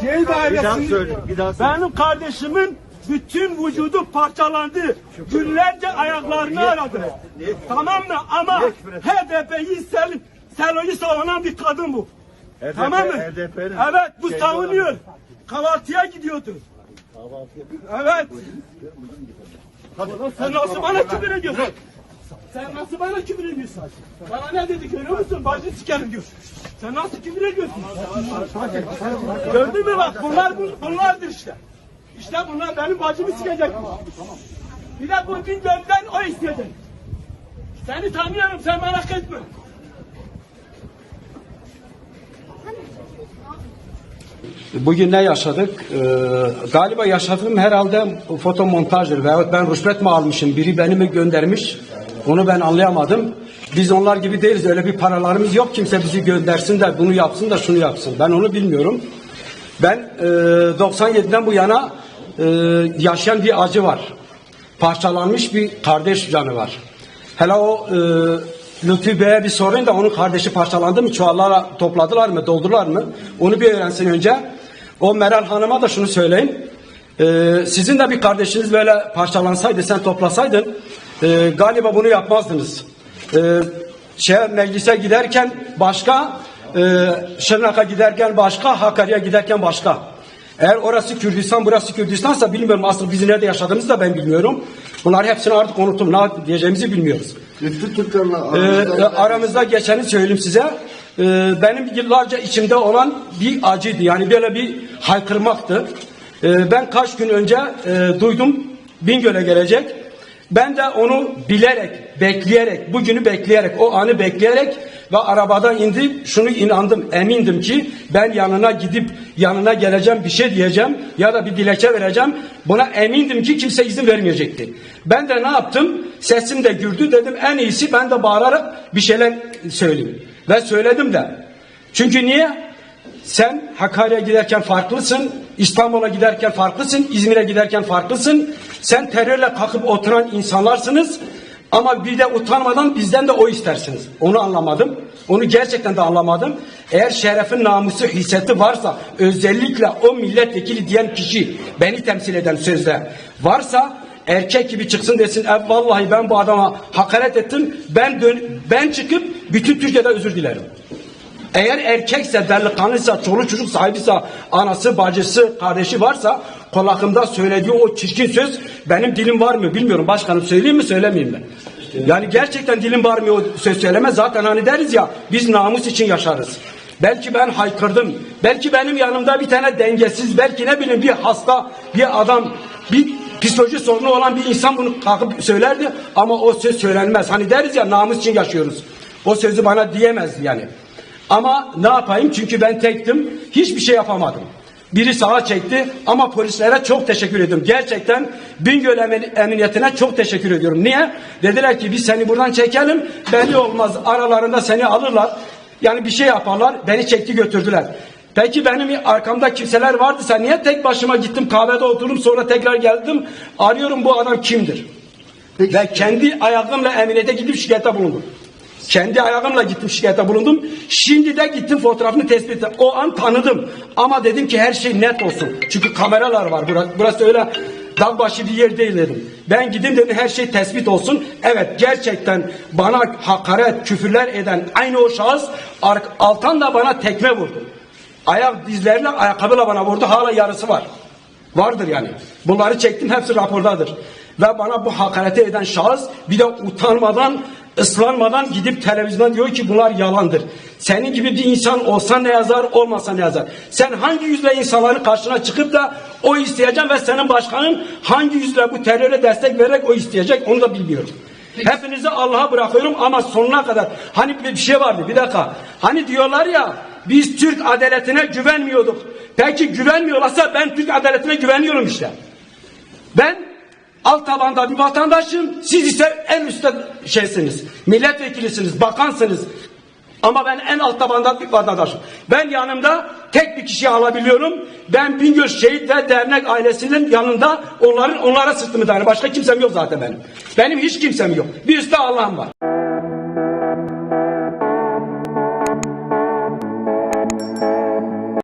Söyle, söyle. benim kardeşimin bütün vücudu parçalandı. Günlerce ayaklarını aradı. Tamam mı? Ama HDP'yi sel, Selo'yu savunan bir kadın bu. HDP tamam mı? HDP'nin Evet bu savunuyor. Kahvaltıya gidiyordu. Evet. Sen nasıl bana küfür ediyorsun? Sen nasıl bana küfür ediyorsun? Bana ne dedi görüyor musun? Bacı sikerim diyor. Sen nasıl küfür ediyorsun? Gördün mü bak bunlar bu- bunlardır işte. İşte bunlar benim bacımı sikecek. Bir de bu Bingöl'den o istedi. Seni tanıyorum sen merak etme. Bugün ne yaşadık? Ee, galiba yaşadığım herhalde foto montajdır veyahut ben rüşvet mi almışım, biri beni mi göndermiş onu ben anlayamadım. Biz onlar gibi değiliz, öyle bir paralarımız yok. Kimse bizi göndersin de bunu yapsın da şunu yapsın. Ben onu bilmiyorum. Ben e, 97'den bu yana e, yaşayan bir acı var. Parçalanmış bir kardeş canı var. Hele o e, Lütfü Bey'e bir sorun da onun kardeşi parçalandı mı? Çuvallara topladılar mı? Doldular mı? Onu bir öğrensin önce. O Meral Hanım'a da şunu söyleyin. E, sizin de bir kardeşiniz böyle parçalansaydı, sen toplasaydın e, galiba bunu yapmazdınız. E, şey, meclise giderken başka, e, Şırnak'a giderken başka, Hakkari'ye giderken başka. Eğer orası Kürdistan, burası Kürdistansa bilmiyorum. Asıl biz nerede yaşadığımızı da ben bilmiyorum. Bunları hepsini artık unuttum. Ne diyeceğimizi bilmiyoruz. Lütfü Ee, aramızda aramızda geçeni söyleyeyim size. Ee, benim yıllarca içimde olan bir acıydı. Yani böyle bir haykırmaktı. Ee, ben kaç gün önce e, duydum Bingöl'e gelecek. Ben de onu bilerek, bekleyerek, bugünü bekleyerek, o anı bekleyerek ve arabadan indi. Şunu inandım, emindim ki ben yanına gidip yanına geleceğim, bir şey diyeceğim ya da bir dilekçe vereceğim. Buna emindim ki kimse izin vermeyecekti. Ben de ne yaptım? Sesim de gürdü. Dedim en iyisi ben de bağırarak bir şeyler söyleyeyim. Ve söyledim de. Çünkü niye? Sen Hakkari'ye giderken farklısın, İstanbul'a giderken farklısın, İzmir'e giderken farklısın. Sen terörle kalkıp oturan insanlarsınız ama bir de utanmadan bizden de o istersiniz. Onu anlamadım. Onu gerçekten de anlamadım. Eğer şerefin namusu hisseti varsa özellikle o milletvekili diyen kişi beni temsil eden sözde varsa erkek gibi çıksın desin e, vallahi ben bu adama hakaret ettim ben dön ben çıkıp bütün Türkiye'de özür dilerim. Eğer erkekse, delikanlıysa, çoluk çocuk sahibiyse, anası, bacısı, kardeşi varsa kulakımda söylediği o çirkin söz benim dilim var mı bilmiyorum. Başkanım söyleyeyim mi söylemeyeyim mi? Yani gerçekten dilim var mı o söz söyleme zaten hani deriz ya biz namus için yaşarız. Belki ben haykırdım. Belki benim yanımda bir tane dengesiz, belki ne bileyim bir hasta, bir adam, bir psikoloji sorunu olan bir insan bunu kalkıp söylerdi ama o söz söylenmez. Hani deriz ya namus için yaşıyoruz. O sözü bana diyemez yani. Ama ne yapayım? Çünkü ben tektim. Hiçbir şey yapamadım. Biri sağa çekti ama polislere çok teşekkür ediyorum. Gerçekten Bingöl Emniyetine çok teşekkür ediyorum. Niye? Dediler ki biz seni buradan çekelim. Belli olmaz aralarında seni alırlar. Yani bir şey yaparlar. Beni çekti götürdüler. Peki benim arkamda kimseler vardı. Sen niye tek başıma gittim kahvede oturdum sonra tekrar geldim. Arıyorum bu adam kimdir? Peki. Ve kendi ayaklarımla emniyete gidip şikayette bulundum. Kendi ayağımla gittim şikayete bulundum. Şimdi de gittim fotoğrafını tespit ettim. O an tanıdım. Ama dedim ki her şey net olsun. Çünkü kameralar var. Burası, burası öyle dağ başı bir yer değil dedim. Ben gideyim dedim her şey tespit olsun. Evet gerçekten bana hakaret, küfürler eden aynı o şahıs altan da bana tekme vurdu. Ayak dizlerle ayakkabıyla bana vurdu. Hala yarısı var. Vardır yani. Bunları çektim hepsi rapordadır. Ve bana bu hakareti eden şahıs bir de utanmadan, ıslanmadan gidip televizyonda diyor ki bunlar yalandır. Senin gibi bir insan olsa ne yazar, olmasa ne yazar. Sen hangi yüzle insanların karşına çıkıp da o isteyeceksin ve senin başkanın hangi yüzle bu teröre destek vererek o isteyecek onu da bilmiyorum. Hepinizi Allah'a bırakıyorum ama sonuna kadar hani bir şey vardı bir dakika. Hani diyorlar ya biz Türk adaletine güvenmiyorduk. Peki güvenmiyorlarsa ben Türk adaletine güveniyorum işte. Ben alt tabanda bir vatandaşım. Siz ise en üstte şeysiniz. Milletvekilisiniz, bakansınız. Ama ben en alt tabanda bir vatandaşım. Ben yanımda tek bir kişiyi alabiliyorum. Ben Bingöl Şehit ve Dernek ailesinin yanında onların onlara sırtımı dayanır. Başka kimsem yok zaten benim. Benim hiç kimsem yok. Bir üstte Allah'ım var.